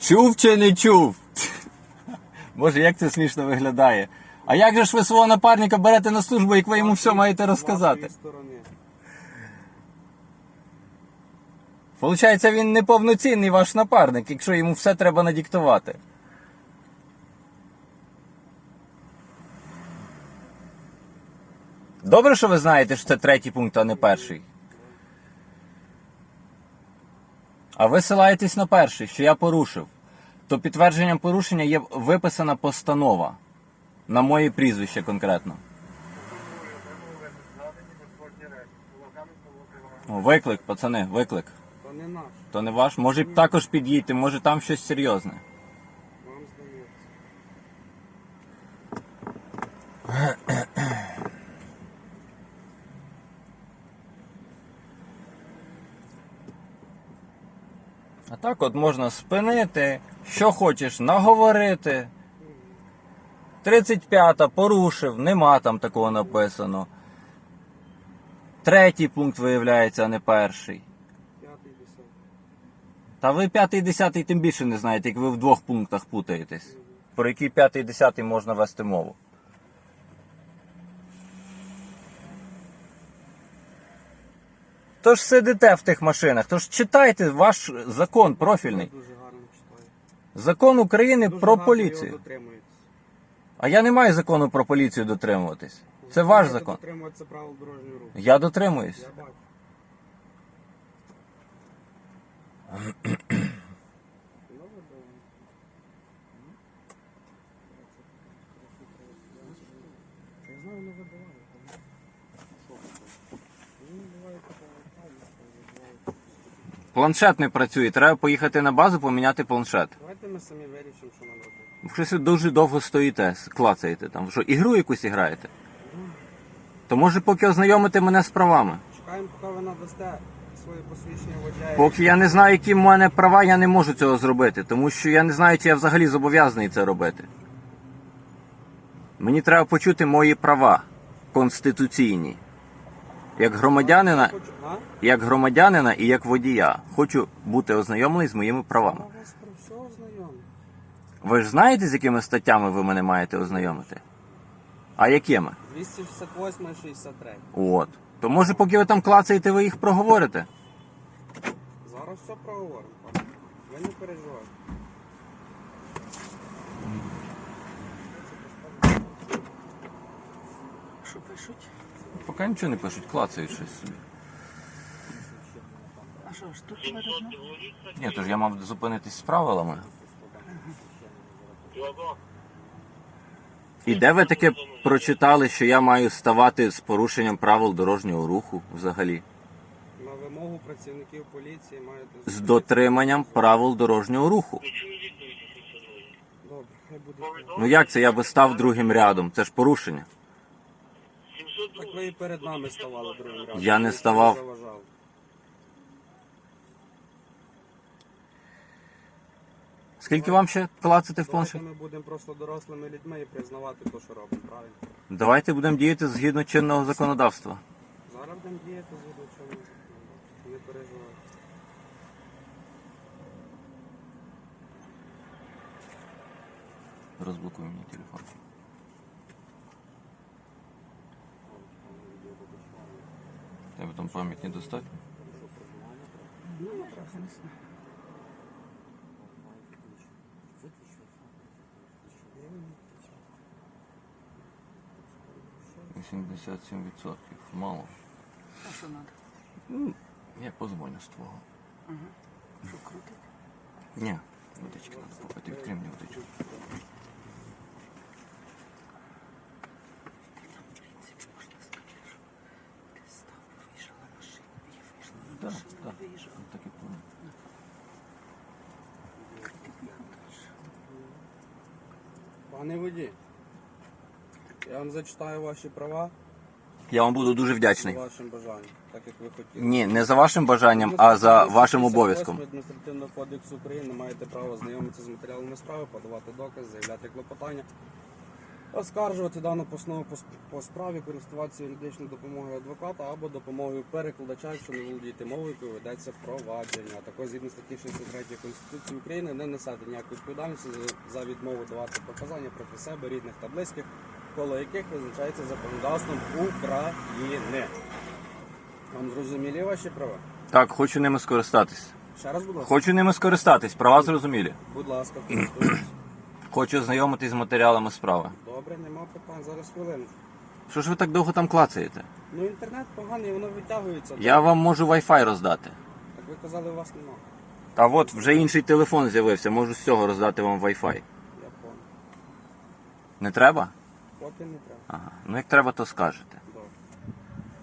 Чув чи не чув? Боже, як це смішно виглядає. А як же ж ви свого напарника берете на службу, як ви йому все маєте розказати? Получається, він неповноцінний ваш напарник, якщо йому все треба надіктувати. Добре, що ви знаєте, що це третій пункт, а не перший. А ви силаєтесь на перший, що я порушив. То підтвердженням порушення є виписана постанова. На моє прізвище конкретно. О, виклик, пацани, виклик. То не наш. То не ваш? Може б також під'їдьте, може там щось серйозне. Вам здається. А так от можна спинити, що хочеш, наговорити. 35-та порушив, нема там такого написано. Третій пункт виявляється, а не перший. П'ятий, десятий. Та ви п'ятий і десятий тим більше не знаєте, як ви в двох пунктах путаєтесь. Про який п'ятий і десятий можна вести мову. Тож сидите в тих машинах, тож читайте ваш закон профільний. Дуже гарно читаю. Закон України Дуже про гарно поліцію. його дотримуєтесь. А я не маю закону про поліцію дотримуватись. Це Ви ваш маєте закон. дотримуватися правил дорожнього руху. Я дотримуюсь. Я бачу. Ну, ви добре. Я знаю, не вибиває. Що ви? Ви не буваєте правильно, ви буваєте. Планшет не працює. Треба поїхати на базу, поміняти планшет. Давайте ми самі вирішимо, що нам робити. Ви Щось ви дуже довго стоїте, клацаєте там. Що, ігру якусь граєте? То може поки ознайомите мене з правами. Чекаємо, поки ви надасте своє посвідчення водія. Поки я не знаю, які в мене права, я не можу цього зробити, тому що я не знаю, чи я взагалі зобов'язаний це робити. Мені треба почути мої права конституційні. Як громадянина, Хочу- А? як громадянина і як водія. Хочу бути ознайомлений з моїми правами. Я вас про все ознайомлю. Ви ж знаєте, з якими статтями ви мене маєте ознайомити? А якими? 268 63. От. То може, поки ви там клацаєте, ви їх проговорите? Зараз все проговоримо. пане. Ви не переживайте. Що пишуть? Поки нічого не пишуть, клацають щось собі. А що ж тут видно? Ні, то ж я мав зупинитись з правилами. І де ви таке прочитали, що я маю ставати з порушенням правил дорожнього руху взагалі? На вимогу працівників поліції маєте З дотриманням правил дорожнього руху. Добре, хай буде. Ну як це я би став другим рядом? Це ж порушення. Так ви і перед нами ставали другим разом. Я не ставав. заважав. Скільки вам ще клацати в Давайте планшет? ми будемо просто дорослими людьми і признавати те, що робимо, правильно? Давайте будемо діяти згідно чинного законодавства. Зараз будемо діяти згідно чого не переживайте. Розблокуй мені телефон. Тебе там пам'ять недостатньо? Ну, трохи не знаю. 87%. Мало. А що треба? Я позвоню з твого. Що крутить? Ні, водички треба попити. Відкрий мені водичку. Пане водій, я вам зачитаю ваші права Я вам буду дуже за вдячний. вашим бажанням, так як ви хотіли. Ні, не за вашим бажанням, а за вашим обов'язком. Адміністративного кодексу України маєте право знайомитися з матеріалами справи, подавати докази, заявляти клопотання. Оскаржувати дану постанову по, справі, користуватися юридичною допомогою адвоката або допомогою перекладача, якщо не володієте мовою, якою ведеться впровадження. Також згідно статті 63 Конституції України не несете ніякої відповідальності за- за відмову давати показання проти себе, рідних та близьких, коло яких визначається законодавством України. Вам зрозумілі ваші права? Так, хочу ними скористатись. Ще раз, будь ласка. Хочу ними скористатись, права зрозумілі. Будь ласка, користуйтесь. Хочу ознайомитись з матеріалами справи. Добре, нема питань. Зараз хвилину. Що ж ви так довго там клацаєте? Ну інтернет поганий, воно витягується. Я вам можу Wi-Fi роздати. Так ви казали, у вас нема. А от вже інший телефон з'явився, можу з цього роздати вам Wi-Fi. Я понял. Не треба? Поки не треба. Ага. Ну як треба, то скажете. Добре.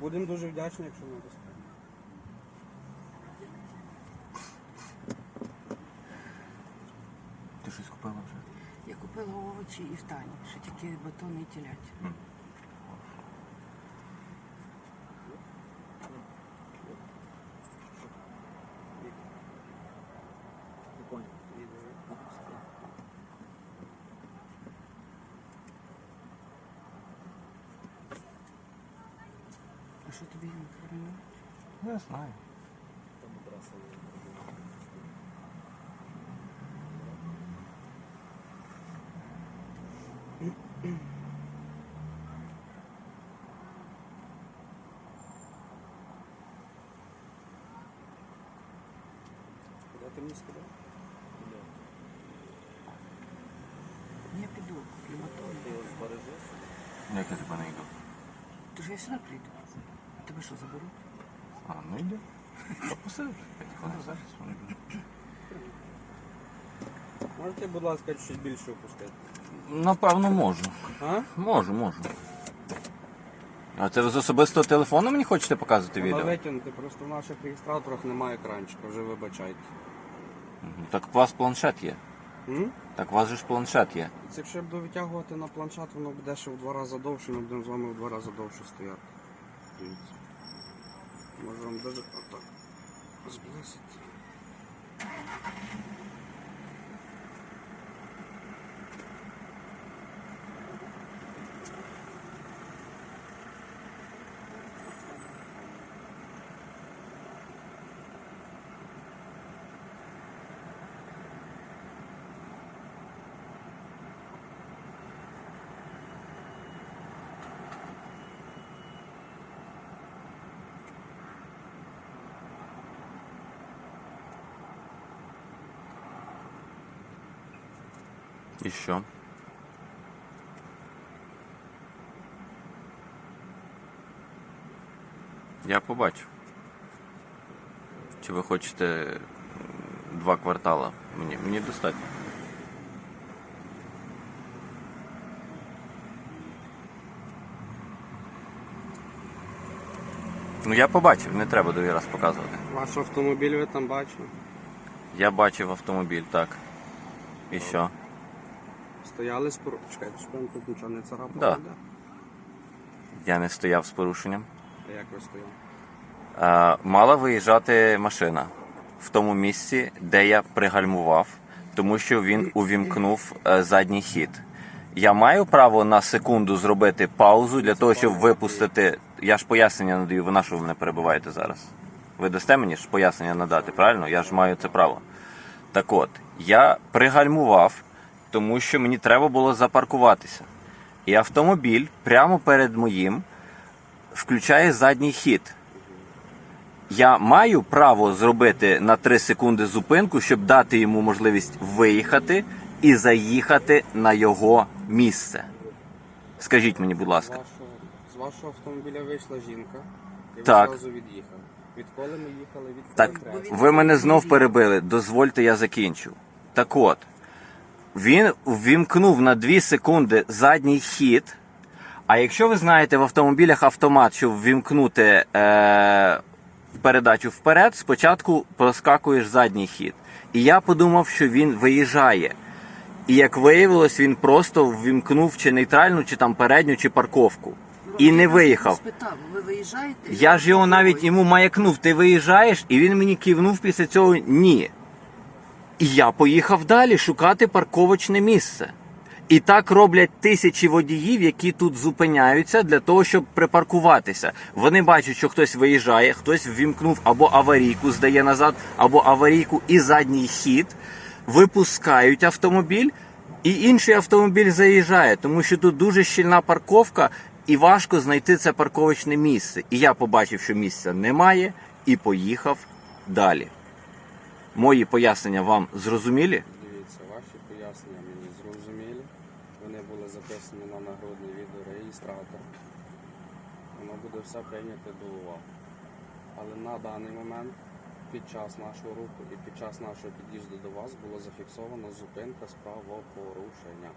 Будемо дуже вдячні, якщо не достатньо. купила овочі і в Тані, ще тільки батон і телять. А що тобі не кормили? Не знаю. Куди Я сюди прийду. Тебе що, заберуть? А, ну йди. Посидиш. П'ять хвилин зараз вони йдуть. Можете, будь ласка, щось більше опустити? Напевно, можу. А? Можу, можу. А це ви з особистого телефону мені хочете показувати Треба відео? витягнути, просто в наших реєстраторах немає екранчика, вже вибачайте. Мгм. Так у вас планшет є. М? Так у вас же ж планшет є. Це Якщо я буду витягувати на планшет, воно буде ще в два рази довше, ми будемо з вами в два рази довше стояти. Дивіться. Може вам даже отак зблизити. І що? Я побачу. Чи ви хочете два квартала? Мені, мені достатньо. Ну я побачив, не треба другий раз показувати. Ваш автомобіль ви там бачили? Я бачив автомобіль, так. І що? Стояли з пору... Чекайте, що вам тут нічого не царапало? Да. Я не стояв з порушенням. А як ви стояли? Е, мала виїжджати машина в тому місці, де я пригальмував, тому що він увімкнув е, задній хід. Я маю право на секунду зробити паузу для того, щоб випустити. Я ж пояснення надаю, ви на що ви мене перебуваєте зараз? Ви дасте мені ж пояснення надати, правильно? Я ж маю це право. Так от, я пригальмував, тому що мені треба було запаркуватися. І автомобіль прямо перед моїм включає задній хід. Я маю право зробити на 3 секунди зупинку, щоб дати йому можливість виїхати і заїхати на його місце. Скажіть мені, будь ласка. з вашого автомобіля вийшла жінка, і ви Так. зразу від'їхали. Відколи ми їхали від Так, ви мене знов перебили. Дозвольте, я закінчу. Так от, він ввімкнув на 2 секунди задній хід. А якщо ви знаєте в автомобілях автомат, щоб ввімкнути е, передачу вперед, спочатку проскакуєш задній хід. І я подумав, що він виїжджає. І як виявилось, він просто ввімкнув чи нейтральну, чи там передню, чи парковку. І не виїхав. Спитав, ви виїжджаєте? Я ж його навіть йому маякнув, ти виїжджаєш, і він мені кивнув після цього ні. І я поїхав далі шукати парковочне місце. І так роблять тисячі водіїв, які тут зупиняються для того, щоб припаркуватися. Вони бачать, що хтось виїжджає, хтось ввімкнув або аварійку, здає назад, або аварійку і задній хід, випускають автомобіль, і інший автомобіль заїжджає, тому що тут дуже щільна парковка, і важко знайти це парковочне місце. І я побачив, що місця немає, і поїхав далі. Мої пояснення вам зрозумілі? Дивіться, ваші пояснення мені зрозумілі. Вони були записані на нагрудний відеореєстратор. Воно буде все прийняте до уваги. Але на даний момент, під час нашого руху і під час нашого під'їзду до вас було зафіксовано зупинка з правопорушення.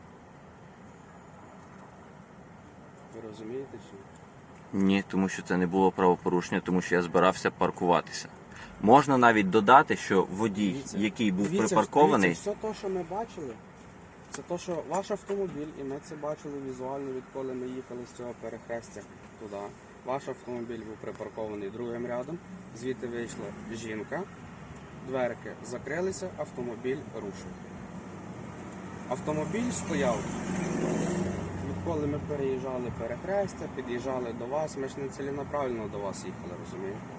Ви розумієте чи ні? Ні, тому що це не було правопорушення, тому що я збирався паркуватися. Можна навіть додати, що водій, Дивіться, який був Дивіться, припаркований, дивіться, все те, що ми бачили, це те, що ваш автомобіль, і ми це бачили візуально, відколи ми їхали з цього перехрестя туди. Ваш автомобіль був припаркований другим рядом, звідти вийшла жінка, дверки закрилися, автомобіль рушив. Автомобіль стояв. Відколи ми переїжджали перехрестя, під'їжджали до вас, ми ж не ціленаправленно до вас їхали, розумієте?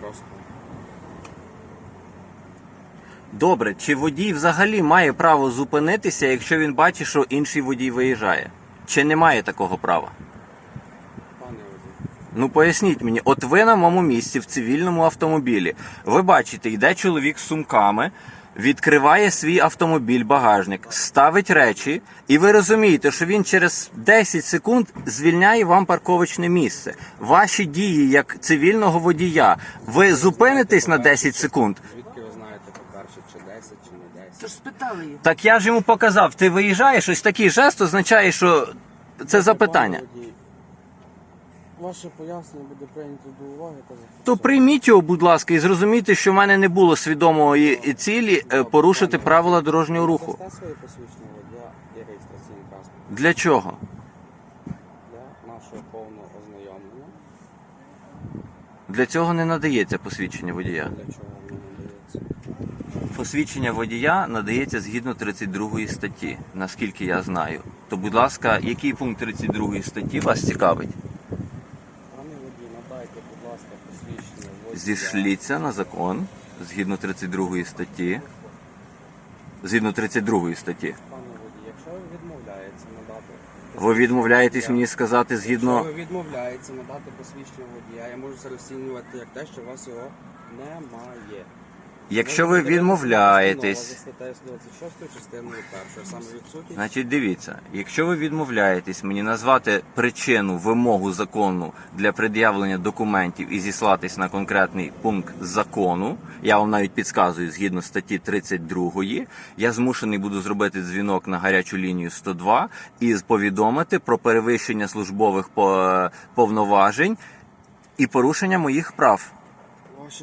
Просто. добре, чи водій взагалі має право зупинитися, якщо він бачить, що інший водій виїжджає? Чи немає такого права? Пане водій. Ну поясніть мені, от ви на моєму місці в цивільному автомобілі. Ви бачите, йде чоловік з сумками, відкриває свій автомобіль, багажник, ставить речі, і ви розумієте, що він через 10 секунд звільняє вам парковочне місце. Ваші дії як цивільного водія, ви зупинитесь на 10 секунд. Звідки ви знаєте, по-перше, чи 10, чи не 10? Тож спитали. Так я ж йому показав, ти виїжджаєш, ось такий жест означає, що це запитання. Ваше пояснення буде прийнято до уваги та То прийміть його, будь ласка, і зрозумійте, що в мене не було свідомої цілі е, порушити правила дорожнього руху. Дасте своє посвідчення водія і реєстраційний транспорт Для чого? для нашого повного ознайомлення. Для цього не надається посвідчення водія. Для чого воно надається? Посвідчення водія надається згідно 32 статті, наскільки я знаю. То, будь ласка, який пункт 32 статті вас цікавить? Пане водій, надайте, будь ласка, посвідчення водія. Зішліться на закон згідно 32 статті. Згідно 32 статті. Пане водій, якщо ви відмовляєтеся надати... Ви відмовляєтесь мені сказати згідно. Якщо ви відмовляєтеся надати посвідчення водія, я можу це розцінювати як те, що у вас його немає. Якщо ви відмовляєтесь. За статтею 26 частиною 1, саме відсутність. Значить, дивіться, якщо ви відмовляєтесь мені назвати причину, вимогу закону для пред'явлення документів і зіслатись на конкретний пункт закону, я вам навіть підказую згідно статті 32, я змушений буду зробити дзвінок на гарячу лінію 102 і повідомити про перевищення службових по- повноважень і порушення моїх прав.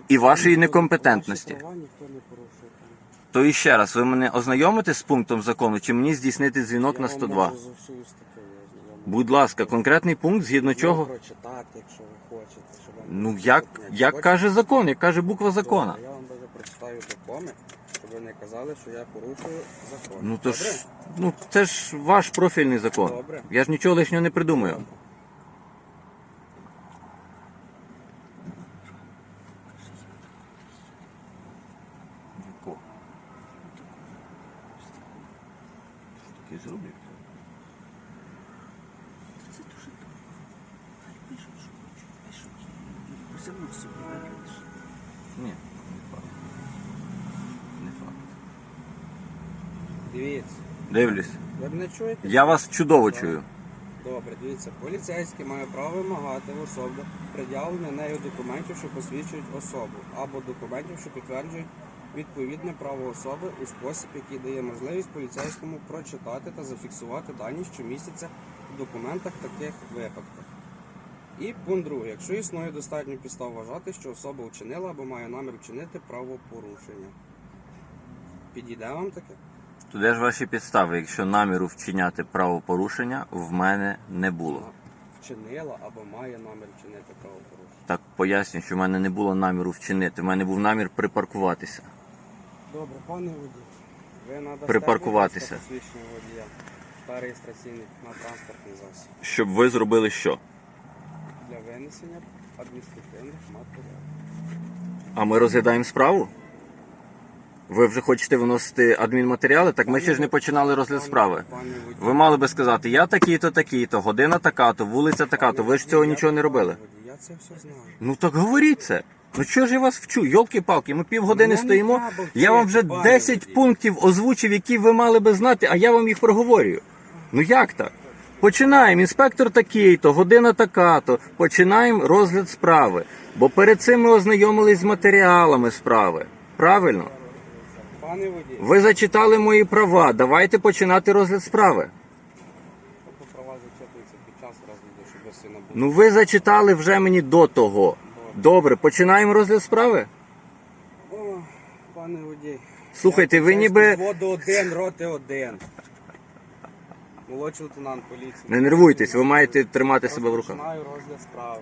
І вашої некомпетентності. То і ще раз, ви мене ознайомите з пунктом закону, чи мені здійснити дзвінок на 102? можу за всю статтю ознайомити. Будь ласка, конкретний пункт, згідно чого? прочитати, якщо ви хочете. Щоб вам Ну як, як каже закон, як каже буква закона. Я вам даже прочитаю закони, щоб ви не казали, що я порушую закон. Ну то ж, ну це ж ваш профільний закон. Добре. Я ж нічого лишнього не придумаю. Таке зроблю. Це дуже добре. Хай пишуть, що хочуть, пишуть. Все одно собі. Ні, не факт. Не факт. Дивіться, Дивлюсь. ви мене чуєте? Я вас чудово чую. Добре, дивіться, поліцейський має право вимагати в особи пред'явлення нею документів, що посвідчують особу, або документів, що підтверджують відповідне право особи у спосіб, який дає можливість поліцейському прочитати та зафіксувати дані, що містяться в документах таких випадках. І пункт другий. Якщо існує достатньо підстав вважати, що особа вчинила або має намір вчинити правопорушення. Підійде вам таке? То де ж ваші підстави, якщо наміру вчиняти правопорушення в мене не було? Вчинила або має намір вчинити правопорушення. Так поясню, що в мене не було наміру вчинити. В мене був намір припаркуватися. Добре, пане водій. Ви надасте Припаркуватися. будь ласка, посвідчення водія та реєстраційний на транспортний засіб Щоб ви зробили що? Для винесення адміністративних матеріалів. А ми розглядаємо справу? Ви вже хочете виносити адмінматеріали? Так ми ще ж не починали розгляд справи. Ви мали би сказати, я такий-то, такий-то, година така-то, вулиця така-то. Ви ж цього нічого не робили. Я це все знаю. Ну так говоріть це. Ну що ж я вас вчу? Йолки-палки, ми півгодини Ну, стоїмо. Я вам вже пане 10 водій. пунктів озвучив, які ви мали би знати, а я вам їх проговорюю. Ну як так? Починаємо. Інспектор такий-то, година така-то. Починаємо розгляд справи. Бо перед цим ми ознайомились з матеріалами справи. Правильно? Пане водій, Ви зачитали мої права. Давайте починати розгляд справи. тобто права зачитуються під час розгляду, щоб сильно були. Ну ви зачитали вже мені до того. Добре, починаємо розгляд справи. О, пане водій. Слухайте, ви ніби. Воду один, роти один. Молодший лейтенант поліції. Не нервуйтесь, ви маєте тримати себе в руках. Розпочинаю розгляд справи.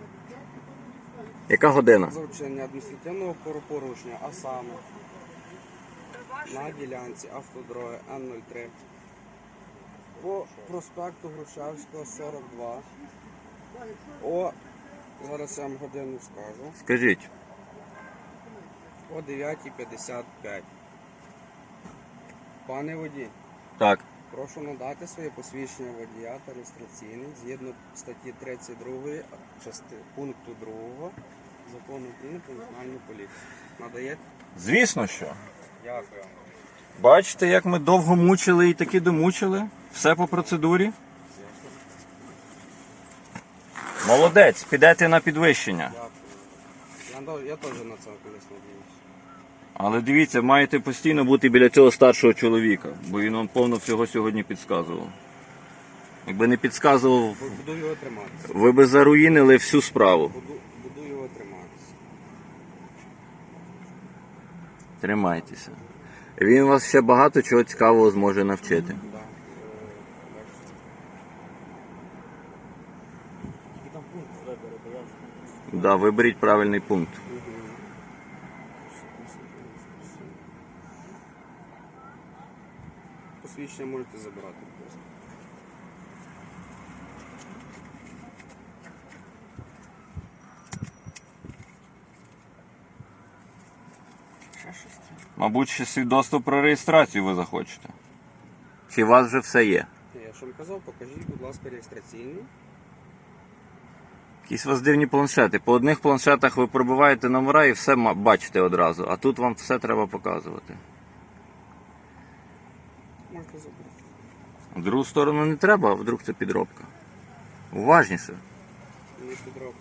Яка година? За вчинення адміністративного правопорушення, а саме на ділянці автодороги Н03 по проспекту Грушевського 42. О, зараз я вам годину скажу. Скажіть. О 9.55. Пане водій, Так. Прошу надати своє посвідчення водія та реєстраційний згідно статті 32 части, пункту 2 закону України про національну поліцію. Надаєте? Звісно, що. Дякую. Бачите, як ми довго мучили і таки домучили. Все по процедурі. Молодець, підете на підвищення. Дякую. Я, я теж на це колись надіюсь. Але дивіться, маєте постійно бути біля цього старшого чоловіка, бо він вам повно всього сьогодні підказував. Якби не підказував, Буду його триматися. ви би заруїнили всю справу. Буду, буду його триматися. Тримайтеся. Він вас ще багато чого цікавого зможе навчити. Да. Е, бачите. Який там пункт вибори, бо я вже Да, виберіть правильний пункт. Посвідчення можете забирати. щось треба? Мабуть, ще свідоцтво про реєстрацію ви захочете. Чи у вас вже все є? Я що вам казав, покажіть, будь ласка, реєстраційний. Якісь у вас дивні планшети. По одних планшетах ви пробиваєте номера і все бачите одразу, а тут вам все треба показувати. Можете забрати. В другу сторону не треба, а вдруг це підробка. Уважніше. Мені підробка.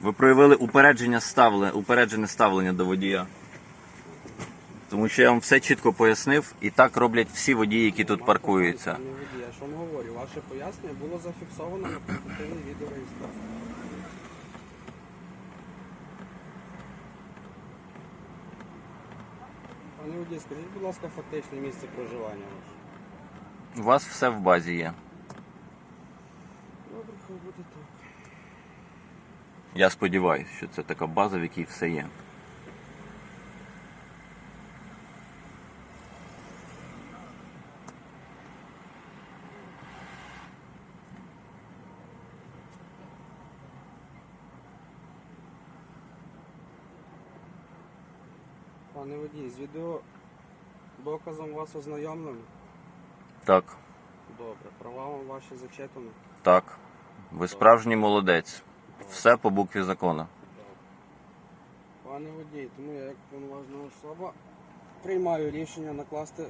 Ви проявили упередження ставлення, упереджене ставлення до водія. Тому що я вам все чітко пояснив, і так роблять всі водії, які тут паркуються. Водій, я що вам говорю? Ваше пояснення було зафіксовано на портативній відеореєстрації. Пане водій, скажіть, будь ласка, фактичне місце проживання ваше. У вас все в базі є. Добре, хай буде так. Я сподіваюся, що це така база, в якій все є. Пане водій, з відео доказом вас ознайомлено? Так, Добре. Права вам ваші зачитано? так. Ви справжній молодець. Все по букві закону. Пане водій, тому я як повноважна особа приймаю рішення накласти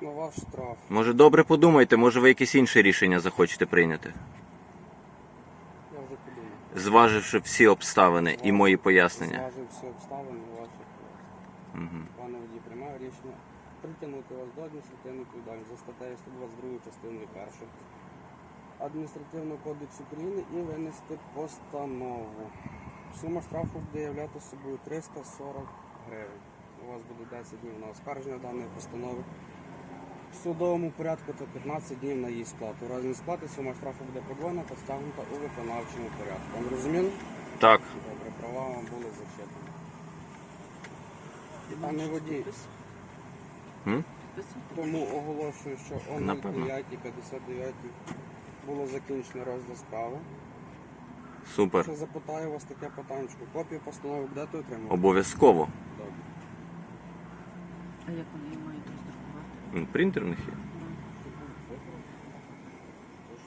на ваш штраф. Може, добре подумайте, може ви якесь інше рішення захочете прийняти, Я вже подумав. зваживши всі обставини і мої пояснення. Зважив всі обставини. Угу. Пане водій, приймаю рішення притягнути вас до адміністративної відповідальності за статтею 122 частиною 1 Адміністративного кодексу України і винести постанову. Сума штрафу буде являти собою 340 гривень. У вас буде 10 днів на оскарження даної постанови. В судовому порядку то 15 днів на її сплату. У разі несплати сума штрафу буде подвоєна та стягнута у виконавчому порядку. Вам? Так. Добре, права вам були зачитані. Пане водій, М? тому оголошую, що о Напевно. 09.59 було закінчено розгляд справи. Супер. Що запитаю вас таке питаннячко. Копію постанови будете отримувати? Обов'язково. Добре. А як вони її мають роздрукувати? Ну, Принтер у них є.